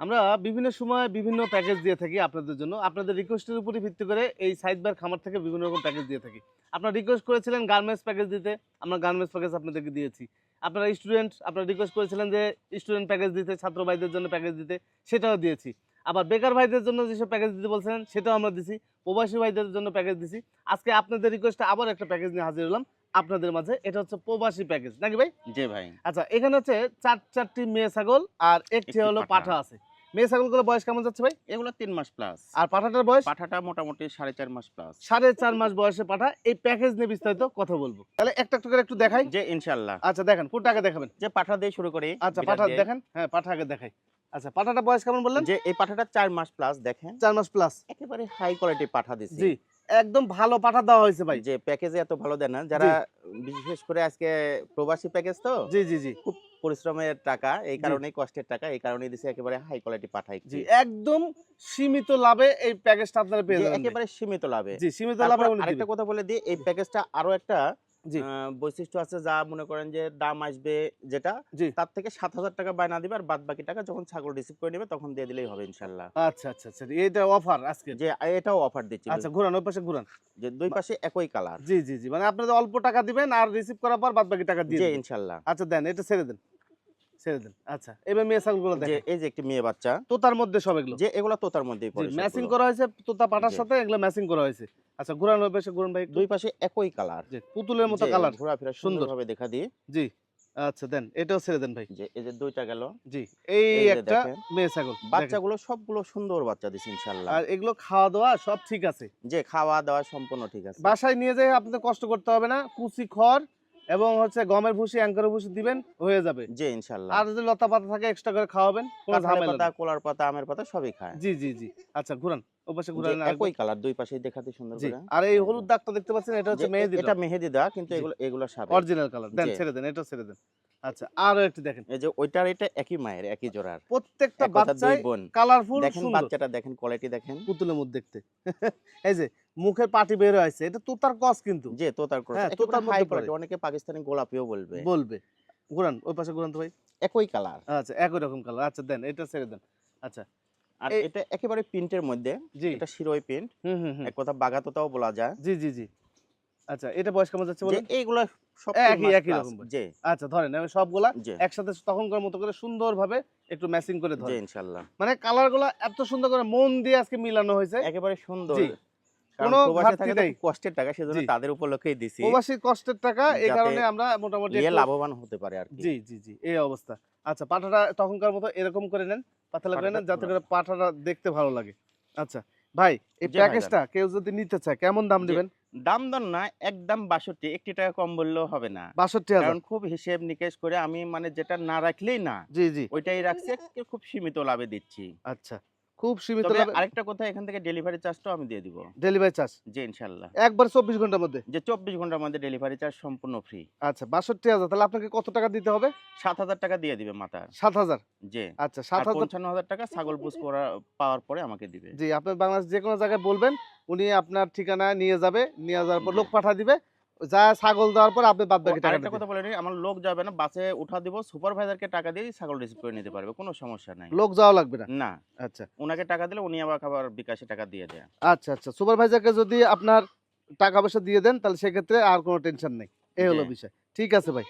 আমরা বিভিন্ন সময় বিভিন্ন প্যাকেজ দিয়ে থাকি আপনাদের জন্য। আপনাদের রিকোয়েস্টের উপরে ভিত্তি করে এই সাইড বার খামার থেকে বিভিন্ন রকম প্যাকেজ দিয়ে থাকি। আপনারা রিকোয়েস্ট করেছিলেন গার্মেন্টস প্যাকেজ দিতে আমরা গার্মেন্টস প্যাকেজ আপনাদেরকে দিয়েছি। আপনারা স্টুডেন্ট আপনারা রিকোয়েস্ট করেছিলেন যে স্টুডেন্ট প্যাকেজ দিতে ছাত্র ভাইদের জন্য প্যাকেজ দিতে সেটাও দিয়েছি। আবার বেকার ভাইদের জন্য যেসব প্যাকেজ দিতে বলছিলেন সেটাও আমরা দিছি। প্রবাসী ভাইদের জন্য প্যাকেজ দিছি। আজকে আপনাদের রিকোয়েস্টে আবার একটা প্যাকেজ নিয়ে হাজির হলাম আপনাদের মাঝে। এটা হচ্ছে প্রবাসী প্যাকেজ নাকি ভাই? জি ভাই। আচ্ছা এখানে হচ্ছে চার চারটি মেয়ে ছাগল আর একটি হলো। পাঠা আছে। মেয়ে ছাগলগুলো বয়স কেমন যাচ্ছে ভাই? এগুলো তিন মাস প্লাস আর পাঠাটার বয়স? পাঠাটা মোটামুটি সাড়ে চার মাস প্লাস সাড়ে চার মাস বয়সে পাঠা। এই প্যাকেজ নিয়ে বিস্তারিত কথা বলব। তাহলে একটা একটা করে একটু দেখাই। যে ইনশাল্লাহ আচ্ছা দেখেন কোনটা আগে দেখাবেন? যে পাঠা দিয়ে শুরু করি আচ্ছা পাঠা দেখেন হ্যাঁ পাঠা আগে দেখাই। আচ্ছা পাঠাটা বয়স কেমন বললেন? যে এই পাঠাটা চার মাস প্লাস দেখেন। চার মাস প্লাস একেবারে হাই কোয়ালিটি পাঠা দিচ্ছি জি একদম ভালো পাঠা দেওয়া হয়েছে ভাই। যে প্যাকেজে এত ভালো দেন না যারা বিশেষ করে আজকে প্রবাসী প্যাকেজ তো জি জি জি। খুব পরিশ্রমের টাকা এই কারণেই কষ্টের টাকা এই কারণেই দিছে একেবারে হাই কোয়ালিটি পাঠাই। জি। একদম সীমিত লাভে এই প্যাকেজটা আপনারা পেয়ে যাবেন। একেবারে সীমিত লাভে। জি সীমিত লাভে আরেকটা কথা বলে দিই এই প্যাকেজটা আরও একটা বৈশিষ্ট্য আছে যা মনে করেন যে দাম আসবে যেটা তার থেকে সাত হাজার টাকা বায়না দিবে আর বাদ বাকি টাকা যখন ছাগল রিসিভ করে নেবে তখন দিয়ে দিলেই হবে ইনশাল্লাহ। আচ্ছা আচ্ছা আচ্ছা এটা অফার আজকে যে এটাও অফার দিচ্ছি আচ্ছা ঘুরান ওই পাশে ঘুরান। যে দুই পাশে একই কালার জি জি জি মানে আপনাদের অল্প টাকা দিবেন আর রিসিভ করার পর বাদ বাকি টাকা দিয়ে দিবেন। ইনশাল্লাহ। আচ্ছা দেন এটা ছেড়ে দেন। ছেড়ে দেন। আচ্ছা এবার মেয়ে ছাগলগুলো দেখেন। এই যে একটি মেয়ে বাচ্চা তোতার মধ্যে সব এগুলো। যে এগুলো তোতার মধ্যেই পড়ে ম্যাচিং করা হয়েছে তোতা পাটার সাথে এগুলো ম্যাচিং করা হয়েছে। আচ্ছা পাশে ঘুরান ভাই দুই পাশে একই কালার পুতুলের মতো কালার ঘোরাফেরা সুন্দর। সুন্দর দেখা জি আচ্ছা দেন এটাও ছেড়ে দেন ভাই। যে এই যে দুইটা গেল। জি এই একটা মেয়ে ছাগল। বাচ্চাগুলো সবগুলো সুন্দর বাচ্চা দিছে ইনশাল্লাহ আর এগুলো খাওয়া দাওয়া সব ঠিক আছে। যে খাওয়া দাওয়া সম্পূর্ণ ঠিক আছে। বাসায় নিয়ে যেয়ে আপনাদের কষ্ট করতে হবে না। কুচি খড় এবং হচ্ছে গমের ভুসি অ্যাঙ্করের ভুসি দিবেন হয়ে যাবে। জি ইনশাল্লাহ। আর যদি লতা পাতা থাকে এক্সট্রা করে খাওয়াবেন কোনো ঝামেলা পাতা। কোলার পাতা আমের পাতা সবই খায়। জি জি জি। আচ্ছা ঘুরান ও পাশে যে ঘুরান একই কালার দুই পাশেই দেখাতে সুন্দর করে। আর এই হলুদ দাগটা দেখতে পাচ্ছেন এটা হচ্ছে মেহেদি এটা মেহেদি দেওয়া কিন্তু এগুলো এগুলো সাদা। অরিজিনাল কালার দেন ছেড়ে দেন এটা ছেড়ে দেন। আচ্ছা আরও একটু দেখেন। এই যে ওইটার এটা একই মায়ের একই জোড়ার। প্রত্যেকটা কালারফুল দেখেন বাচ্চাটা দেখেন কোয়ালিটি দেখেন। পুতুলের মধ্যে দেখতে। এই যে মুখের পাটি বের হয়েছে এটা তোতার কস কিন্তু। যে তোতার ক্রস। হ্যাঁ, তোতার হাই কোয়ালিটি অনেকে পাকিস্তানি গোলাপিও বলবে। বলবে। ঘুরান ওই পাশে ঘুরান তো ভাই। একই কালার আচ্ছা একই রকম কালার আচ্ছা দেন এটা ছেড়ে দেন। আচ্ছা আর এটা একেবারে প্রিন্টের মধ্যে। এটা শিরোই প্রিন্ট হুম হুম হুম। এক কথা বাগাতোতাও বলা যায়। জি জি জি। আচ্ছা এটা বয়স কেমন যাচ্ছে এইগুলো সব একই- একই রকম আচ্ছা ধরেন আমি সবগুলা একসাথে তখনকার মতো করে সুন্দরভাবে একটু ম্যাচিং করে জি ধরেন ইনশাআল্লাহ। মানে কালারগুলা এত সুন্দর করে মন দিয়ে আজকে মিলানো হয়েছে। একেবারে সুন্দর। কোনো কষ্টের টাকা সেজন্য তাদের উপলক্ষেই দিছি। প্রবাসী কষ্টের টাকা এই কারণে আমরা মোটামুটি লাভবান হতে পারে আর জি জি জি এই অবস্থা। আচ্ছা পাঠাটা তখনকার মতো এরকম করে নেন পাতলা করে নেন যাতে। করে পাঠাটা দেখতে ভালো লাগে। আচ্ছা ভাই এই প্যাকেজটা কেউ যদি নিতে চায় কেমন দাম দিবেন? দাম দর না একদম বাষট্টি একটি টাকা কম বললেও হবে না। বাষট্টি কারণ খুব হিসেব নিকেশ করে আমি মানে যেটা না রাখলেই না জি জি। ওইটাই রাখছি খুব সীমিত লাভে দিচ্ছি। আচ্ছা। খুব সীমিত তবে আরেকটা কথা এখান থেকে ডেলিভারি চার্জটাও আমি দিয়ে দিব। ডেলিভারি চার্জ জি ইনশাল্লাহ একবার চব্বিশ ঘণ্টার মধ্যে? যে চব্বিশ ঘণ্টার মধ্যে ডেলিভারি চার্জ সম্পূর্ণ ফ্রি আচ্ছা বাষট্টি হাজার। তাহলে আপনাকে কত টাকা দিতে হবে? সাত হাজার টাকা দিয়ে দিবে সাত হাজার? জি। আচ্ছা সাত আর হাজার পঞ্চান্ন হাজার টাকা ছাগল বুঝ করা পাওয়ার পরে আমাকে দিবে। জি আপনার বাংলাদেশ যে কোনো জায়গায় বলবেন উনি আপনার ঠিকানা নিয়ে যাবে নিয়ে যাওয়ার পর লোক পাঠা দিবে যা ছাগল দেওয়ার পর আপনি বাদ বাকি টাকা কথা বলেনি আমার লোক যাবে না বাসে উঠা দিব সুপারভাইজারকে টাকা দিয়ে ছাগল রিসিভ করে নিতে পারবে কোনো সমস্যা নাই। লোক যাওয়া লাগবে না? না। আচ্ছা। উনাকে টাকা দিলে উনি আবার খাবার বিকাশে টাকা দিয়ে দেয়। আচ্ছা আচ্ছা। সুপারভাইজারকে যদি আপনার টাকা পয়সা দিয়ে দেন তাহলে সেক্ষেত্রে আর কোনো টেনশন নেই। এই হলো বিষয়। ঠিক আছে ভাই।